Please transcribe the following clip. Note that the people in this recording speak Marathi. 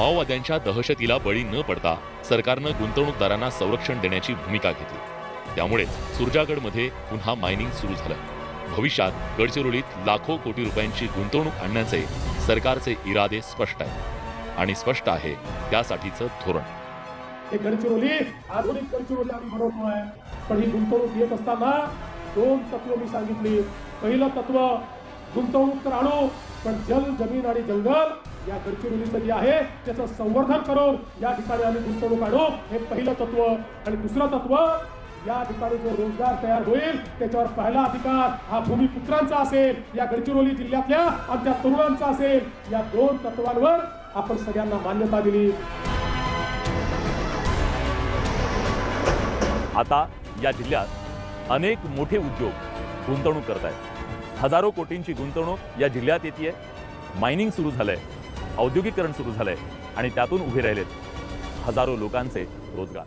माओवाद्यांच्या दहशतीला बळी न पडता सरकारनं गुंतवणूकदारांना संरक्षण देण्याची भूमिका घेतली. त्यामुळेच सुरजागडमध्ये पुन्हा मायनिंग सुरू झालं. भविष्यात गडचिरोलीत लाखो कोटी रुपयांची गुंतवणूक आणण्याचे सरकारचे इरादे स्पष्ट आहेत. आणि स्पष्ट आहे त्यासाठीचं धोरण. हे गडचिरोली आधुनिक गडचिरोली आम्ही बनवतोय पण ही गुंतवणूक येत असताना दोन तत्व मी सांगितली. पहिलं तत्व गुंतवणूक तर आणू पण जल जमीन आणि जंगल या गडचिरोलीचं जे आहे त्याचं संवर्धन करून या ठिकाणी आम्ही गुंतवणूक आणू. हे पहिलं तत्व. आणि दुसरं तत्व या ठिकाणी जो रोजगार तयार होईल त्याच्यावर पहिला अधिकार हा भूमिपुत्रांचा असेल. या गडचिरोली जिल्ह्यातल्या आणि त्या तरुणांचा असेल. या दोन तत्वांवर आपण सगळ्यांना मान्यता दिली. आता या जिल्ह्यात अनेक मोठे उद्योग गुंतवणूक करत आहेत हजारो कोटींची गुंतवणूक या जिल्ह्यात येते मायनिंग सुरू झालंय. औद्योगिकरण सुरू झालंय आणि त्यातून उभे राहिलेत हजारो लोकांचे रोजगार.